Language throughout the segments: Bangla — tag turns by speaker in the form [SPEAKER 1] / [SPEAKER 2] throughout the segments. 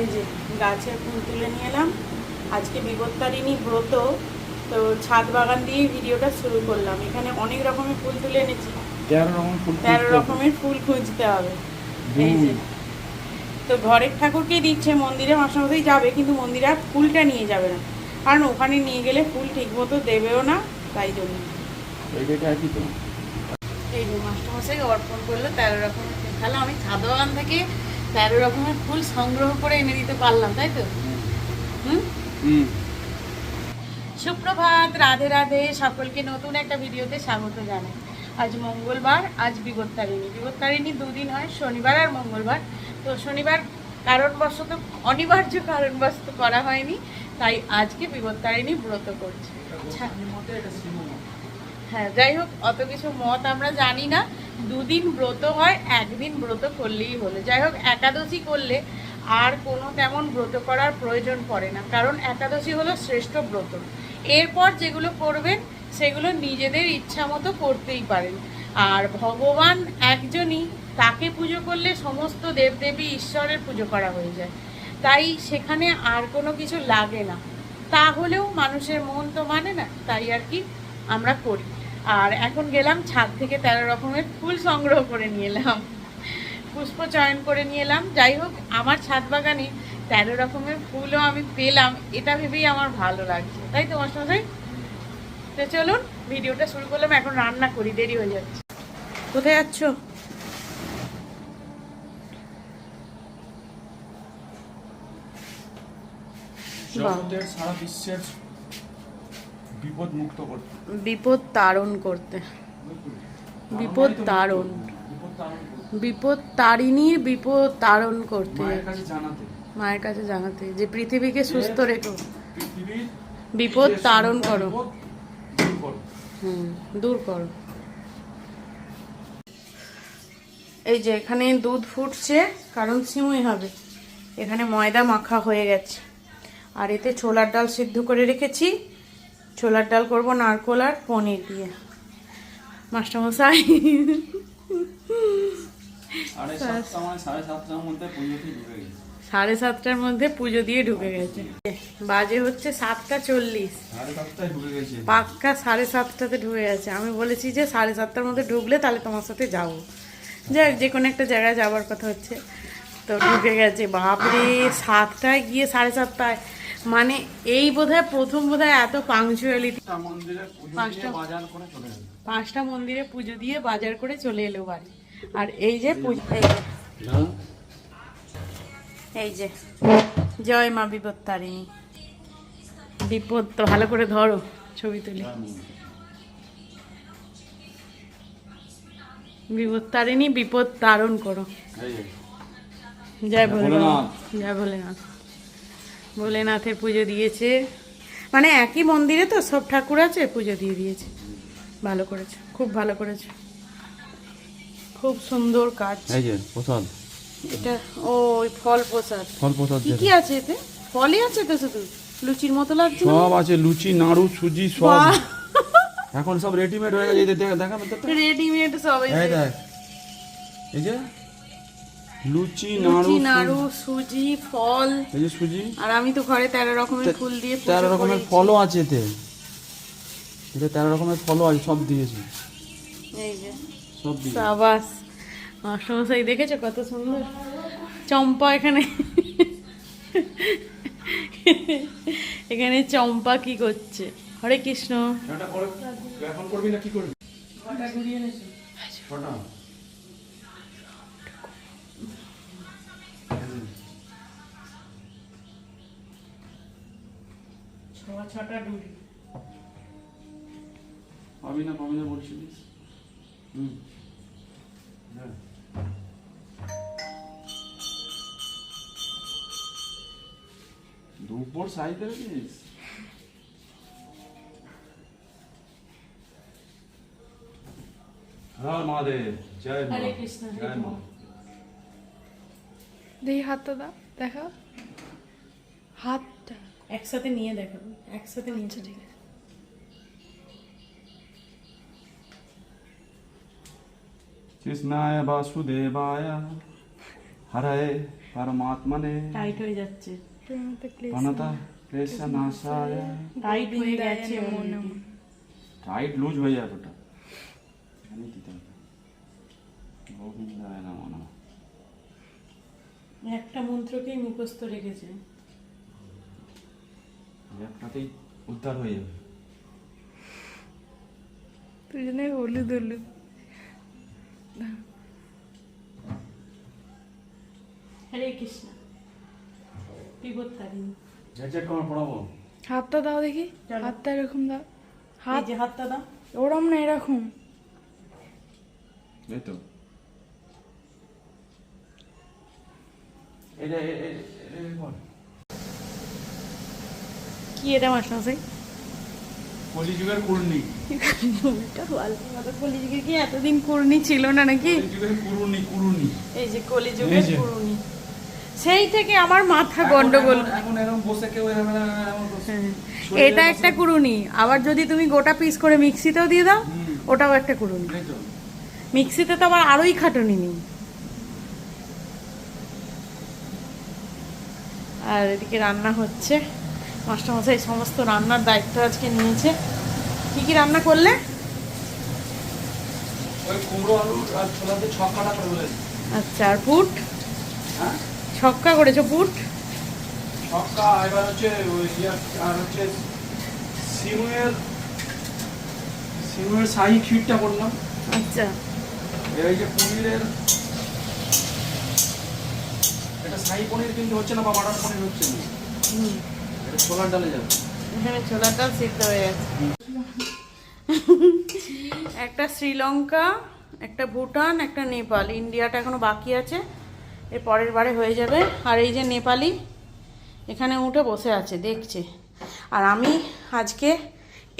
[SPEAKER 1] এই যে গাছের ফুল তুলে নিয়ে এলাম। আজকে বিপত্তারিণী ব্রত তো ছাদ বাগান দিয়ে ভিডিওটা শুরু করলাম। এখানে অনেক রকমের ফুল তুলে এনেছি।
[SPEAKER 2] তেরো রকম
[SPEAKER 1] রকমের ফুল খুঁজতে হবে। এই যে। তো ঘরের ঠাকুরকে দিচ্ছে মন্দিরে মাসামশাই যাবে কিন্তু মন্দিরে আর ফুলটা নিয়ে যাবে না। কারণ ওখানে নিয়ে গেলে ফুল ঠিক মতো দেবেও না তাই জন্য।
[SPEAKER 2] এইটা
[SPEAKER 1] এই যে মাস্টারমশাই অর্পণ করল তেরো রকমের ফুল। তাহলে আমি ছাদ বাগান থেকে তেরো রকমের ফুল সংগ্রহ করে এনে দিতে পারলাম তাই তো? হুম?
[SPEAKER 2] হুম।
[SPEAKER 1] সুপ্রভাত রাধে রাধে সকলকে নতুন একটা ভিডিওতে স্বাগত জানাই। আজ মঙ্গলবার আজ বিপত্তারিণী বিপত্তারিণী দুদিন হয় শনিবার আর মঙ্গলবার। তো শনিবার কারণবশত অনিবার্য কারণবশত করা হয়নি তাই আজকে বিপত্তারিণী ব্রত করছে। আচ্ছা হ্যাঁ যাই হোক, অত কিছু মত আমরা জানি না। দুদিন ব্রত হয়, একদিন ব্রত করলেই হলো। যাই হোক, একাদশী করলে আর কোনো তেমন ব্রত করার প্রয়োজন পড়ে না, কারণ একাদশী হলো শ্রেষ্ঠ ব্রত। এরপর যেগুলো করবেন, সেগুলো নিজেদের ইচ্ছা মতো করতেই পারেন। আর ভগবান একজনই, তাকে পুজো করলে সমস্ত দেবদেবী ঈশ্বরের পুজো করা হয়ে যায়। তাই সেখানে আর কোনো কিছু লাগে না। তাহলেও মানুষের মন তো মানে না, তাই আর কি আমরা করি। আর এখন গেলাম ছাদ থেকে তেরো রকমের ফুল সংগ্রহ করে নিয়ে এলাম। পুষ্প চয়ন করে নিয়ে এলাম। যাই হোক, আমার ছাদ বাগানে তেরো রকমের ফুলও আমি পেলাম। এটা ভেবেই আমার ভালো লাগছে। তাই তো মশাই তো চলুন, ভিডিওটা শুরু করলাম। এখন রান্না করি, দেরি হয়ে যাচ্ছে। কোথায় যাচ্ছ?
[SPEAKER 2] সারা বিশ্বের বিপদ মুক্ত করতে।
[SPEAKER 1] বিপদ তারণ করতে। বিপদ তারণ।
[SPEAKER 2] বিপদ
[SPEAKER 1] তারিণীর বিপদ তারণ করতে।
[SPEAKER 2] মায়ের কাছে জানাতে।
[SPEAKER 1] যে পৃথিবীকে সুস্থ রেখো। বিপদ তারণ করো।
[SPEAKER 2] করো।
[SPEAKER 1] হুম দূর করো। এই যে এখানে দুধ ফুটছে কারণ সিমুই হবে। এখানে ময়দা মাখা হয়ে গেছে। আর এতে ছোলার ডাল সিদ্ধ করে রেখেছি। ছোলার ডাল করব নারকোল আর পনির দিয়ে। মাস্টারমশাই।
[SPEAKER 2] সাড়ে মানে সাড়ে সাতটার মধ্যে
[SPEAKER 1] পুজো দিয়ে ঢুকে গেছে। বাজে হচ্ছে সাতটা চল্লিশ। পাক্কা সাড়ে সাতটাতে ঢুকে গেছে। আমি বলেছি যে সাড়ে সাতটার মধ্যে ঢুকলে তাহলে তোমার সাথে যাব। যাক যে কোনো একটা জায়গায় যাওয়ার কথা হচ্ছে। তো ঢুকে গেছে। বাপরে সাতটায় গিয়ে সাড়ে সাতটায় মানে এই বোধহয় প্রথম বোধহয় এত পাংচুয়ালিটি
[SPEAKER 2] পাঁচটা মন্দিরে পুজো দিয়ে বাজার করে চলে গেছে
[SPEAKER 1] পাঁচটা মন্দিরে পুজো দিয়ে বাজার করে চলে এলো বাড়ি। আর এই যে পুজো এই যে জয় মা বিপত্তারিণী। বিপদ তো ভালো করে ধরো ছবি তুলি। বিপত্তারিণী। বিপদ তারণ করো। জয় ভোলেনাথ। জয় ভোলেনাথ। ভোলেনাথের পুজো দিয়েছে। মানে একই মন্দিরে তো সব ঠাকুর আছে পুজো দিয়ে দিয়েছে। ভালো করেছে খুব ভালো করেছে। খুব সুন্দর কাজ।
[SPEAKER 2] এই যে প্রসাদ।
[SPEAKER 1] এটা ও ওই ফল প্রসাদ।
[SPEAKER 2] ফল প্রসাদ
[SPEAKER 1] কি কি আছে এতে? ফলই আছে তো শুধু? লুচির মতো লাগছে
[SPEAKER 2] সব আছে লুচি নাড়ু সুজি সব। এখন সব রেডিমেড হয়ে গেছে এই যে দেখ- দেখানো তো
[SPEAKER 1] রেডিমেড সব এই যে
[SPEAKER 2] লুচি নাড়ু
[SPEAKER 1] নাড়ু সুজি ফল।
[SPEAKER 2] এই যে সুজি।
[SPEAKER 1] আর আমি তো ঘরে তেরো রকমের ফুল দিয়ে
[SPEAKER 2] তেরো রকমের ফলও আছে এতে। এতে তেরো রকমের ফলও আছে সব দিয়েছে।
[SPEAKER 1] এই যে
[SPEAKER 2] সব দিয়ে
[SPEAKER 1] সাবাস। মাস্টারমশাই দেখেছ কত সুন্দর? চম্পা এখানে। এখানে চম্পা কি করছে? হরে কৃষ্ণ।
[SPEAKER 2] এখন করবি না কি করবি? ছটা।
[SPEAKER 1] ছ ছটা ডুরি
[SPEAKER 2] পাবি না পাবি না বলছিলিস হুম। হ্যাঁ। দুপুর দেবেছিস হ্যাঁ মহাদেব। জয় মা। জয় মা।
[SPEAKER 3] হাতটা দাও দেখা হাতটা।
[SPEAKER 1] একসাথে নিয়ে দেখাবো একসাথে
[SPEAKER 3] নিয়েছে ঠিক আছে
[SPEAKER 2] কৃষ্ণায় বাসুদেবায় হরে পরমাত্মনে।
[SPEAKER 1] টাইট হয়ে যাচ্ছে।
[SPEAKER 2] নাশায়।
[SPEAKER 1] টাইট হয়ে গেছে
[SPEAKER 2] টাইট লুজ হয়ে যাবে ওটা আমি গোবিন্দায় নমো
[SPEAKER 1] একটা মন্ত্রকেই মুখস্থ রেখেছে।
[SPEAKER 2] একটাতেই উদ্ধার হয়ে যাবে
[SPEAKER 3] দুজনে হলুদ হলুদ
[SPEAKER 1] হরে কৃষ্ণ
[SPEAKER 2] পড়াবো
[SPEAKER 3] হাতটা দাও দেখি। হাতটা এরকম দাও হাত
[SPEAKER 1] যে হাতটা দাও
[SPEAKER 3] ওরম না এরকম
[SPEAKER 2] এই তো এটা।
[SPEAKER 1] কি এটা মাস্টারমশাই
[SPEAKER 2] কলিযুগের কুর্নি।
[SPEAKER 1] এটা ফালতু কথা কলিযুগে কি এতদিন কুর্নি ছিল না নাকি?
[SPEAKER 2] কলিযুগের কুরুনি কুরুনি।
[SPEAKER 1] এই যে কলিযুগের
[SPEAKER 2] যে।
[SPEAKER 1] সেই থেকে আমার মাথা গন্ডগোল।
[SPEAKER 2] এখন- এরকম বসে কেউ এরকম
[SPEAKER 1] হ্যাঁ। এটা একটা কুড়ুনি আবার যদি তুমি গোটা পিস করে মিক্সিতেও দিয়ে দাও ওটাও একটা
[SPEAKER 2] তো।
[SPEAKER 1] মিক্সিতে তো আবার আরোই খাটুনি নেই। আর এদিকে রান্না হচ্ছে। মাস্টারমশাই সমস্ত রান্নার দায়িত্ব আজকে নিয়েছে। কি কি রান্না করলে?
[SPEAKER 2] ওই কুমড়ো আলু আর ছক্কাটা করে বলে
[SPEAKER 1] আচ্ছা আর পুট
[SPEAKER 2] হ্যাঁ?
[SPEAKER 1] ছক্কা করেছ পুট
[SPEAKER 2] ছক্কা এবার হচ্ছে ওই আর হচ্ছে সিমের সিমের শাহি ক্ষীরটা করলাম।
[SPEAKER 1] আচ্ছা।
[SPEAKER 2] এই যে পনিরের এটা শাহি পনির কিন্তু হচ্ছে না বা বাটার পনির হচ্ছে না। ছোলার ডালে
[SPEAKER 1] সিদ্ধ হয়ে একটা শ্রীলঙ্কা, একটা ভুটান, একটা নেপাল। ইন্ডিয়াটা এখনও বাকি আছে। এর পরের বারে হয়ে যাবে। আর এই যে নেপালি, এখানে উঠে বসে আছে, দেখছে। আর আমি আজকে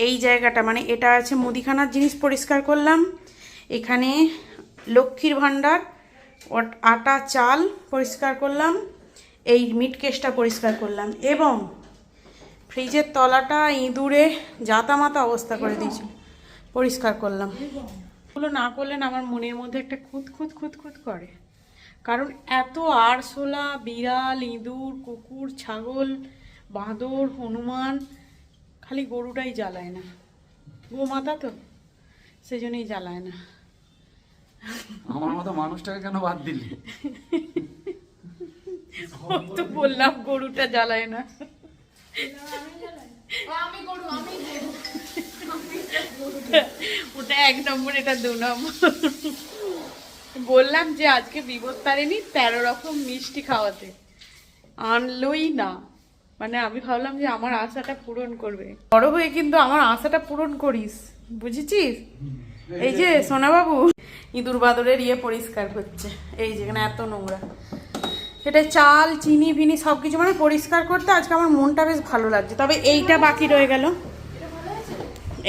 [SPEAKER 1] এই জায়গাটা মানে এটা আছে মুদিখানার জিনিস পরিষ্কার করলাম। এখানে লক্ষ্মীর ভাণ্ডার আটা, চাল পরিষ্কার করলাম। এই মিট কেসটা পরিষ্কার করলাম। এবং ফ্রিজের তলাটা ইঁদুরে জাতামাতা অবস্থা করে দিয়েছিল পরিষ্কার করলাম। এগুলো না করলে না আমার মনের মধ্যে একটা খুঁত খুঁত খুঁত খুঁত করে। কারণ এত আরশোলা বিড়াল ইঁদুর কুকুর ছাগল বাঁদর হনুমান খালি গরুটাই জ্বালায় না। গোমাতা তো সেজন্যই জ্বালায় না।
[SPEAKER 2] আমার মতো মানুষটাকে কেন বাদ দিলি?
[SPEAKER 1] তো বললাম গরুটা জ্বালায় না। ওটা এক নম্বর, এটা দু নম্বর। বললাম যে আজকে বিপদ বিপত্তারিণী তেরো রকম মিষ্টি খাওয়াতে। আনলোই না। মানে আমি ভাবলাম যে আমার আশাটা পূরণ করবে। বড় হয়ে কিন্তু আমার আশাটা পূরণ করিস, বুঝেছিস? এই যে সোনাবাবু, ইঁদুর বাদরের ইয়ে পরিষ্কার করছে এই যেখানে এত নোংরা। সেটা চাল চিনি ফিনি সব কিছু মানে পরিষ্কার করতে আজকে আমার মনটা বেশ ভালো লাগছে। তবে এইটা বাকি রয়ে গেল।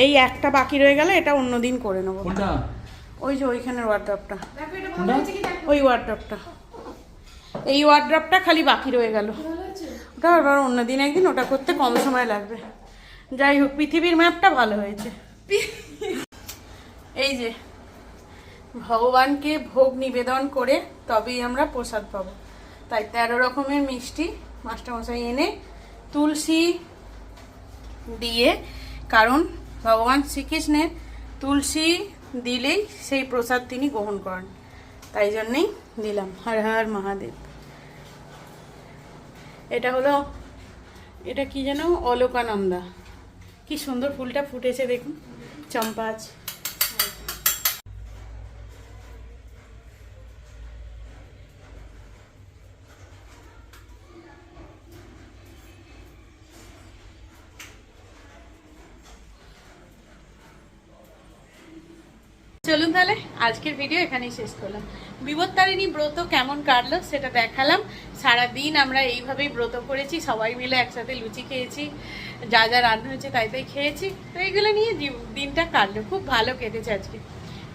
[SPEAKER 1] এই একটা বাকি রয়ে গেল এটা অন্যদিন করে নেব।
[SPEAKER 2] কোনটা?
[SPEAKER 1] ওই যে ওইখানের ওয়ার্ড্রপটা ওই ওয়ার্ড্রপটা এই ওয়ার্ড্রপটা খালি বাকি রয়ে গেল। ওটা আবার অন্যদিন একদিন ওটা করতে কম সময় লাগবে। যাই হোক পৃথিবীর ম্যাপটা ভালো হয়েছে। এই যে ভগবানকে ভোগ নিবেদন করে তবেই আমরা প্রসাদ পাবো। তাই তেরো রকমের মিষ্টি মাস্টারমশাই এনে তুলসী দিয়ে, কারণ ভগবান শ্রীকৃষ্ণের তুলসী দিলেই সেই প্রসাদ তিনি গ্রহণ করেন। তাই জন্যেই দিলাম। হর হর মহাদেব। এটা হলো, এটা কি যেন অলোকানন্দা। কি সুন্দর ফুলটা ফুটেছে দেখুন। চম্পা চলুন তাহলে, আজকের ভিডিও এখানেই শেষ করলাম। বিপত্তারিণী ব্রত কেমন কাটলো সেটা দেখালাম। সারা দিন আমরা এইভাবেই ব্রত করেছি, সবাই মিলে একসাথে লুচি খেয়েছি, যা যা রান্না হয়েছে তাই তাই খেয়েছি। তো এইগুলো নিয়ে দিনটা কাটলো, খুব ভালো কেটেছে আজকে।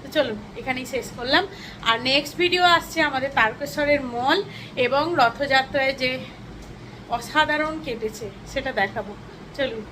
[SPEAKER 1] তো চলুন, এখানেই শেষ করলাম। আর নেক্সট ভিডিও আসছে আমাদের তারকেশ্বরের মল এবং রথযাত্রায় যে অসাধারণ কেটেছে, সেটা দেখাবো। চলুন।